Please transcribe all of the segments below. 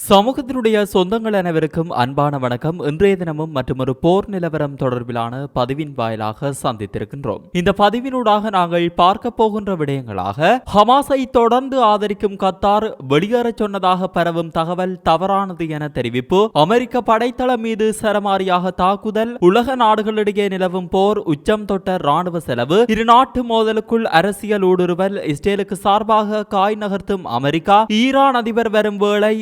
சமூகத்தினுடைய சொந்தங்கள் அனைவருக்கும் அன்பான வணக்கம். இன்றைய தினமும் மற்றும் ஒரு போர் நிலவரம் தொடர்பிலான பதிவின் வாயிலாக சந்தித்திருக்கின்றோம். இந்த பதிவினூடாக நாங்கள் பார்க்க போகின்ற விடயங்களாக ஹமாஸை தொடர்ந்து ஆதரிக்கும் கத்தார் வெளியேறச் சொன்னதாக பரவும் தகவல் தவறானது என தெரிவிப்பு அமெரிக்க படைத்தளம் மீது சரமாரியாக தாக்குதல் உலக நாடுகளிடையே நிலவும் போர் உச்சம் தொட்ட ராணுவ செலவு இரு நாட்டு மோதலுக்குள் அரசியல் ஊடுருவல் இஸ்ரேலுக்கு சார்பாக காய் நகர்த்தும் அமெரிக்கா ஈரான் அதிபர் வரும் வேளை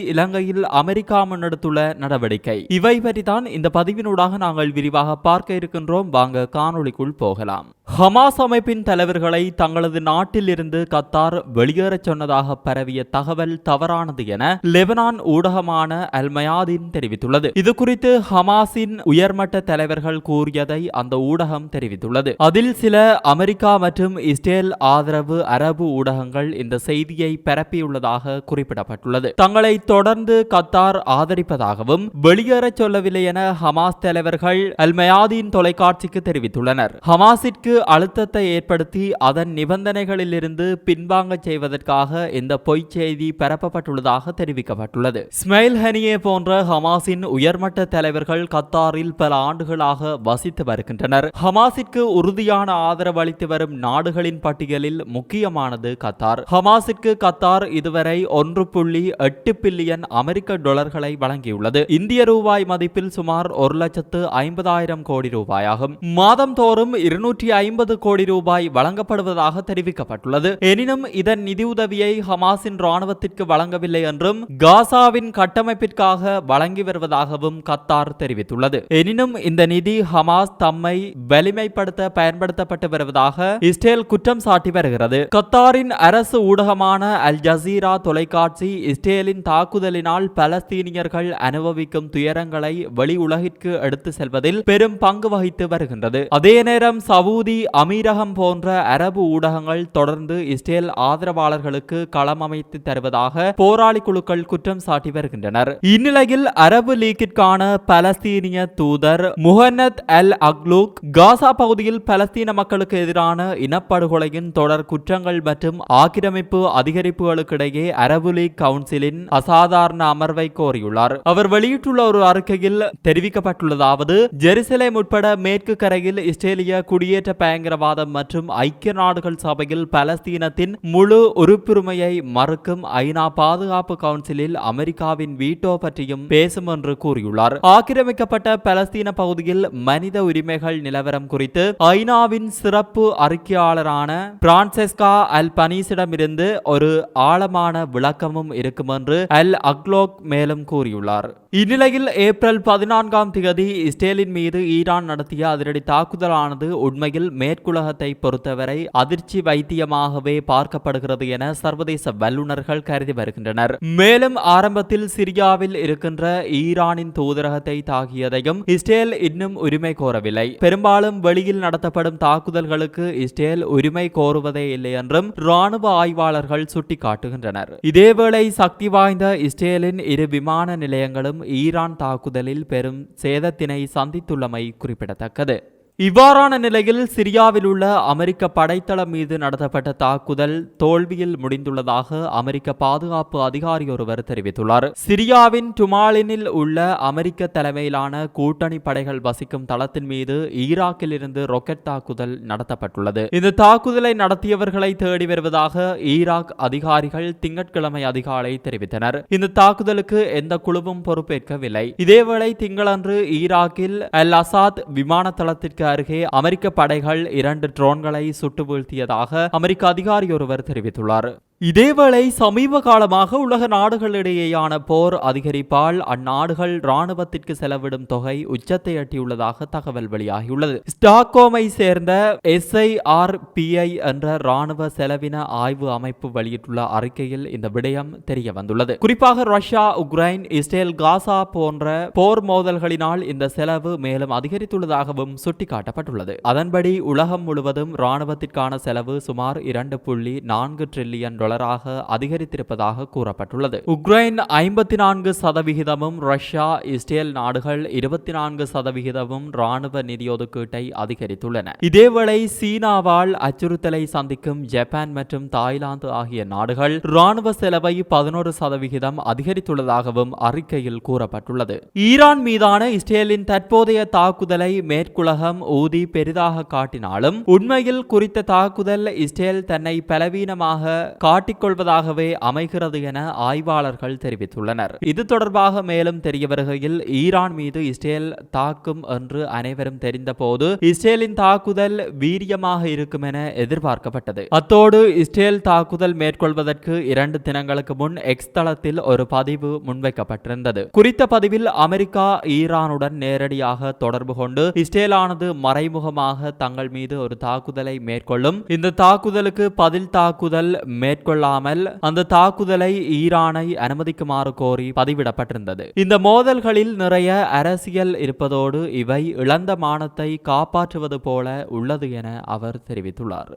இலங்கையில் அமெரிக்கா முன்னெடுத்துள்ள நடவடிக்கை. இவை பற்றிதான் இந்த பதிவினூடாக நாங்கள் விரிவாக பார்க்க இருக்கின்றோம். வாங்க காணொலிக்குள் போகலாம். ஹமாஸ் அமைப்பின் தலைவர்களை தங்களது நாட்டில் இருந்து கத்தார் வெளியேறச் சொன்னதாக பரவிய தகவல் தவறானது என லெபனான் ஊடகமான அல்மயாதின் தெரிவித்துள்ளது. இது குறித்து ஹமாஸின் உயர்மட்ட தலைவர்கள் கூறியதை அந்த ஊடகம் தெரிவித்துள்ளது. அதில் சில அமெரிக்கா மற்றும் இஸ்ரேல் ஆதரவு அரபு ஊடகங்கள் இந்த செய்தியை பரப்பியுள்ளதாக குறிப்பிடப்பட்டுள்ளது. தங்களை தொடர்ந்து கத்தார் ஆதரிப்பதாகவும் வெளியேறச் சொல்லவில்லை என ஹமாஸ் தலைவர்கள் அல்மயாதின் தொலைக்காட்சிக்கு தெரிவித்துள்ளனர். ஹமாஸிற்கு அழுத்தத்தை ஏற்படுத்தி அதன் நிபந்தனைகளிலிருந்து பின்வாங்க செய்வதற்காக இந்த பொய்ச் செய்தி பரப்பப்பட்டுள்ளதாக தெரிவிக்கப்பட்டுள்ளது. ஸ்மைல் ஹனியே போன்ற ஹமாஸின் உயர்மட்ட தலைவர்கள் கத்தாரில் பல ஆண்டுகளாக வசித்து வருகின்றனர். ஹமாஸிற்கு உறுதியான ஆதரவு அளித்து வரும் நாடுகளின் பட்டியலில் முக்கியமானது கத்தார். ஹமாஸிற்கு கத்தார் இதுவரை ஒன்று புள்ளி எட்டு பில்லியன் அமெரிக்க டாலர்களை வழங்கியுள்ளது. இந்திய ரூபாய் மதிப்பில் சுமார் ஒரு லட்சத்து ஐம்பதாயிரம் கோடி ரூபாயாகும். மாதந்தோறும் இருநூற்றி ஐம்பது கோடி ரூபாய் வழங்கப்படுவதாக தெரிவிக்கப்பட்டுள்ளது. எனினும் இதன் நிதியுதவியை ஹமாஸின் ராணுவத்திற்கு வழங்கவில்லை என்றும் காசாவின் கட்டமைப்பிற்காக வழங்கி வருவதாகவும் கத்தார் தெரிவித்துள்ளது. எனினும் இந்த நிதி ஹமாஸ் தம்மை வலிமைப்படுத்த பயன்படுத்தப்பட்டு வருவதாக இஸ்ரேல் குற்றம் சாட்டி வருகிறது. கத்தாரின் அரசு ஊடகமான அல் ஜசீரா தொலைக்காட்சி இஸ்ரேலின் தாக்குதலினால் பலஸ்தீனியர்கள் அனுபவிக்கும் துயரங்களை வெளி உலகிற்கு எடுத்து செல்வதில் பெரும் பங்கு வகித்து வருகின்றது. அதே நேரம் சவுதி அமீரகம் போன்ற அரபு ஊடகங்கள் தொடர்ந்து இஸ்ரேல் ஆதரவாளர்களுக்கு களம் அமைத்து தருவதாக போராளி குழுக்கள் குற்றம் சாட்டி வருகின்றனர். இந்நிலையில் அரபு லீக்கிற்கான பலஸ்தீனிய தூதர் முஹன்னத் அல் அக்லூக் காசா பகுதியில் பலஸ்தீன மக்களுக்கு எதிரான இனப்படுகொலையின் தொடர் குற்றங்கள் மற்றும் ஆக்கிரமிப்பு அதிகரிப்புகளுக்கிடையே அரபு லீக் கவுன்சிலின் அசாதாரண அமர்வை கோரியுள்ளார். அவர் வெளியிட்டுள்ள ஒரு அறிக்கையில் தெரிவிக்கப்பட்டுள்ளதாவது ஜெருசலேம் உட்பட மேற்கு கரையில் இஸ்ரேலிய குடியேற்ற பயங்கரவாதம் மற்றும் ஐக்கிய நாடுகள் சபையில் பலஸ்தீனத்தின் முழு உறுப்புரிமையை மறுக்கும் ஐநா பாதுகாப்பு கவுன்சிலில் அமெரிக்காவின் வீட்டோ பற்றியும் பேசும் என்று கூறியுள்ளார். ஆக்கிரமிக்கப்பட்ட பலஸ்தீன பகுதியில் மனித உரிமைகள் நிலவரம் குறித்து ஐநாவின் சிறப்பு அறிக்கையாளரான பிரான்செஸ்கா அல் பனீஸிடமிருந்து ஒரு ஆழமான விளக்கமும் இருக்கும் என்று அல் அக்லோக் மேலும் கூறியுள்ளார். இந்நிலையில் ஏப்ரல் பதினான்காம் தேதி இஸ்ரேலின் மீது ஈரான் நடத்திய அதிரடி தாக்குதலானது உண்மையில் மேற்குலகத்தை பொறுத்தவரை அதிர்ச்சி வைத்தியமாகவே பார்க்கப்படுகிறது என சர்வதேச வல்லுநர்கள் கருதி வருகின்றனர். மேலும் ஆரம்பத்தில் சிரியாவில் இருக்கின்ற ஈரானின் தூதரகத்தை தாக்கியதையும் இஸ்ரேல் இன்னும் உரிமை கோரவில்லை. பெரும்பாலும் வெளியில் நடத்தப்படும் தாக்குதல்களுக்கு இஸ்ரேல் உரிமை கோருவதே இல்லை என்றும் ராணுவ ஆய்வாளர்கள் சுட்டிக்காட்டுகின்றனர். இதேவேளை சக்தி வாய்ந்த இஸ்ரேலின் இரு விமான நிலையங்களும் ஈரான் தாக்குதலில் பெரும் சேதத்தினை சந்தித்துள்ளமை குறிப்பிடத்தக்கது. இவ்வாறான நிலையில் சிரியாவில் உள்ள அமெரிக்க படைத்தளம் மீது நடத்தப்பட்ட தாக்குதல் தோல்வியில் முடிந்துள்ளதாக அமெரிக்க பாதுகாப்பு அதிகாரி ஒருவர் தெரிவித்துள்ளார். சிரியாவின் டுமாலினில் உள்ள அமெரிக்க தலைமையிலான கூட்டணி படைகள் வசிக்கும் தளத்தின் மீது ஈராக்கில் இருந்து ராக்கெட் தாக்குதல் நடத்தப்பட்டுள்ளது. இந்த தாக்குதலை நடத்தியவர்களை தேடி வருவதாக ஈராக் அதிகாரிகள் திங்கட்கிழமை அதிகாலை தெரிவித்தனர். இந்த தாக்குதலுக்கு எந்த குழுவும் பொறுப்பேற்கவில்லை. இதேவேளை திங்களன்று ஈராக்கில் அல் அசாத் விமான தளத்திற்கு அருகே அமெரிக்க படைகள் இரண்டு ட்ரோன்களை சுட்டு வீழ்த்தியதாக அமெரிக்க அதிகாரி ஒருவர் தெரிவித்துள்ளார். இதேவேளை சமீப காலமாக உலக நாடுகளிடையேயான போர் அதிகரிப்பால் அந்நாடுகள் ராணுவத்திற்கு செலவிடும் தொகை உச்சத்தை எட்டியுள்ளதாக தகவல் வெளியாகியுள்ளது. ஸ்டாக்ஹோமை சேர்ந்த எஸ்ஐஆர்பிஐ என்ற ராணுவ செலவின ஆய்வு அமைப்பு வெளியிட்டுள்ள அறிக்கையில் இந்த விடயம் தெரிய வந்துள்ளது குறிப்பாக ரஷ்யா உக்ரைன் இஸ்ரேல் காசா போன்ற போர் மோதல்களினால் இந்த செலவு மேலும் அதிகரித்துள்ளதாகவும் சுட்டிக்காட்டப்பட்டுள்ளது. அதன்படி உலகம் முழுவதும் ராணுவத்திற்கான செலவு சுமார் இரண்டு புள்ளி நான்கு டிரில்லியன் டாலராக அதிகரித்திருப்பதாக கூறப்பட்டுள்ளது. உக்ரைன் ஐம்பத்தி நான்கு சதவிகிதமும் ரஷ்யா இஸ்ரேல் நாடுகள் இருபத்தி நான்கு சதவிகிதமும் ராணுவ நிதி ஒதுக்கீட்டை அதிகரித்துள்ளன. இதேவேளை சீனாவால் அச்சுறுத்தலை சந்திக்கும் ஜப்பான் மற்றும் தாய்லாந்து ஆகிய நாடுகள் ராணுவ செலவை பதினோரு சதவிகிதம் அதிகரித்துள்ளதாகவும் அறிக்கையில் கூறப்பட்டுள்ளது. ஈரான் மீதான இஸ்ரேலின் தற்போதைய தாக்குதலை மேற்குலகம் ஊதி பெரிதாக காட்டினாலும் உண்மையில் குறித்த தாக்குதல் இஸ்ரேல் தன்னை பலவீனமாக காட்டிக்கொள்வதாகவே அமைகிறது என ஆய்வாளர்கள் தெரிவித்துள்ளனர். இது தொடர்பாக மேலும் தெரிய வருகையில் ஈரான் மீது இஸ்ரேல் தாக்கும் என்று அனைவரும் தெரிந்தபோது இஸ்ரேலின் தாக்குதல் வீரியமாக இருக்கும் என எதிர்பார்க்கப்பட்டது. அத்தோடு இஸ்ரேல் தாக்குதல் மேற்கொள்வதற்கு இரண்டு தினங்களுக்கு முன் எக்ஸ் தளத்தில் ஒரு பதிவு முன்வைக்கப்பட்டிருந்தது. குறித்த பதிவில் அமெரிக்கா ஈரானுடன் நேரடியாக தொடர்பு கொண்டு இஸ்ரேலானது மறைமுகமாக தங்கள் மீது ஒரு தாக்குதலை மேற்கொள்ளும். இந்த தாக்குதலுக்கு பதில் தாக்குதல் மேற்கொள்ள மேற்கொள்ளாமல் அந்த தாக்குதலை ஈரானை அனுமதிக்குமாறு கோரி பதிவிடப்பட்டிருந்தது. இந்த மோதல்களில் நிறைய அரசியல் இருப்பதோடு இவை இழந்த மானத்தை காப்பாற்றுவது போல உள்ளது என அவர் தெரிவித்துள்ளார்.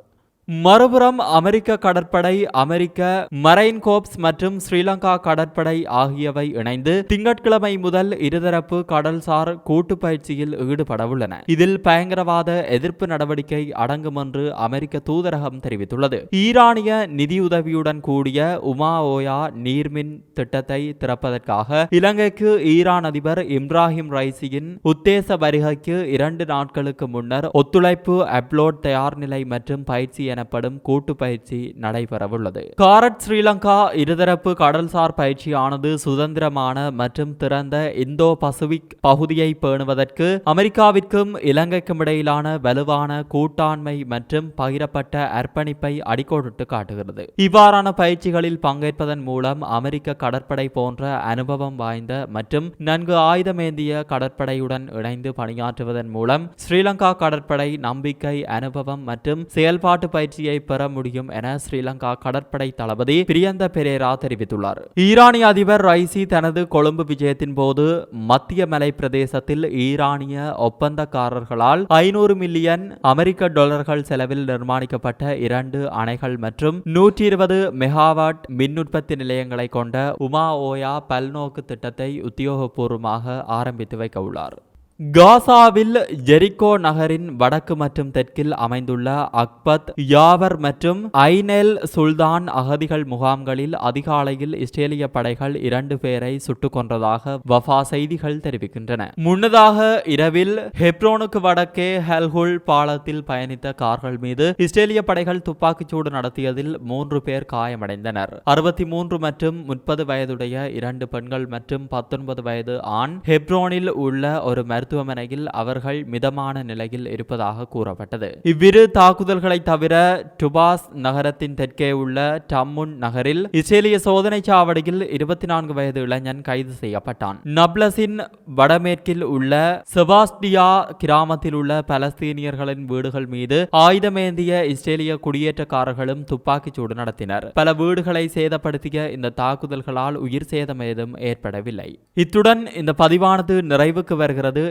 மறுபுறம் அமெரிக்க கடற்படை அமெரிக்க மரைன் கோப்ஸ் மற்றும் ஸ்ரீலங்கா கடற்படை ஆகியவை இணைந்து திங்கட்கிழமை முதல் இருதரப்பு கடல்சார் கூட்டு பயிற்சியில் ஈடுபட உள்ளன இதில் பயங்கரவாத எதிர்ப்பு நடவடிக்கை அடங்கும் என்று அமெரிக்க தூதரகம் தெரிவித்துள்ளது. ஈரானிய நிதியுதவியுடன் கூடிய உமா ஓயா நீர்மின் திட்டத்தை திறப்பதற்காக இலங்கைக்கு ஈரான் அதிபர் இப்ராஹிம் ரைசியின் உத்தேச வருகைக்கு இரண்டு நாட்களுக்கு முன்னர் ஒத்துழைப்பு அப்லோட் தயார் நிலை மற்றும் பயிற்சி என எனப்படும் கூட்டு பயிற்சி நடைபெறவுள்ளது. காரட் ஸ்ரீலங்கா இருதரப்பு கடல்சார் பயிற்சியானது சுதந்திரமான மற்றும் திறந்த இந்தோ பசிபிக் பகுதியை பேணுவதற்கு அமெரிக்காவிற்கும் இலங்கைக்கும் இடையிலான வலுவான கூட்டாண்மை மற்றும் பகிரப்பட்ட அர்ப்பணிப்பை அடிக்கோடிட்டு காட்டுகிறது. இவ்வாறான பயிற்சிகளில் பங்கேற்பதன் மூலம் அமெரிக்க கடற்படை போன்ற அனுபவம் வாய்ந்த மற்றும் நன்கு ஆயுதமேந்திய கடற்படையுடன் இணைந்து பணியாற்றுவதன் மூலம் ஸ்ரீலங்கா கடற்படை நம்பிக்கை அனுபவம் மற்றும் செயல்பாட்டு பயிற்சி பயிற்சியை பெற முடியும் என ஸ்ரீலங்கா கடற்படை தளபதி பிரியந்த பெரேரா தெரிவித்துள்ளார். ஈரானிய அதிபர் ரைசி தனது கொழும்பு விஜயத்தின் போது மத்திய மலை பிரதேசத்தில் ஈரானிய ஒப்பந்தக்காரர்களால் ஐநூறு மில்லியன் அமெரிக்க டாலர்கள் செலவில் நிர்மாணிக்கப்பட்ட இரண்டு அணைகள் மற்றும் நூற்றி இருபது மெகாவாட் மின் உற்பத்தி நிலையங்களை கொண்ட உமா ஓயா பல்நோக்கு திட்டத்தை உத்தியோகபூர்வமாக ஆரம்பித்து வைக்க உள்ளார். காசாவில் ஜெரிகோ நகரின் வடக்கு மற்றும் தெற்கில் அமைந்துள்ள அக்பத் யாவர் மற்றும் ஐனெல் சுல்தான் அகதிகள் முகாம்களில் அதிகாலையில் இஸ்ரேலிய படைகள் இரண்டு பேரை சுட்டுக் கொன்றதாக வஃபா செய்திகள் தெரிவிக்கின்றன. முன்னதாக இரவில் ஹெப்ரோனுக்கு வடக்கே ஹெல்ஹுல் பாலத்தில் பயணித்த கார்கள் மீது இஸ்ரேலிய படைகள் துப்பாக்கிச்சூடு நடத்தியதில் மூன்று பேர் காயமடைந்தனர். அறுபத்தி மூன்று மற்றும் முப்பது வயதுடைய இரண்டு பெண்கள் மற்றும் பத்தொன்பது வயது ஆண் ஹெப்ரோனில் உள்ள ஒரு மருத்துவமனையில் அவர்கள் மிதமான நிலையில் இருப்பதாக கூறப்பட்டது. இவ்விரு தாக்குதல்களை தவிர டுபாஸ் நகரத்தின் தெற்கே உள்ள டம்முன் நகரில் இஸ்ரேலிய சோதனை சாவடியில் இருபத்தி நான்கு வயது இளைஞன் கைது செய்யப்பட்டான். நப்லஸின் வடமேற்கில் உள்ள செபாஸ்டியா கிராமத்தில் உள்ள பலஸ்தீனியர்களின் வீடுகள் மீது ஆயுதமேந்திய இஸ்ரேலிய குடியேற்றக்காரர்களும் துப்பாக்கிச் சூடு நடத்தினர். பல வீடுகளை சேதப்படுத்திய இந்த தாக்குதல்களால் உயிர் சேதம் ஏதும் ஏற்படவில்லை. இத்துடன் இந்த பதிவானது நிறைவுக்கு வருகிறது.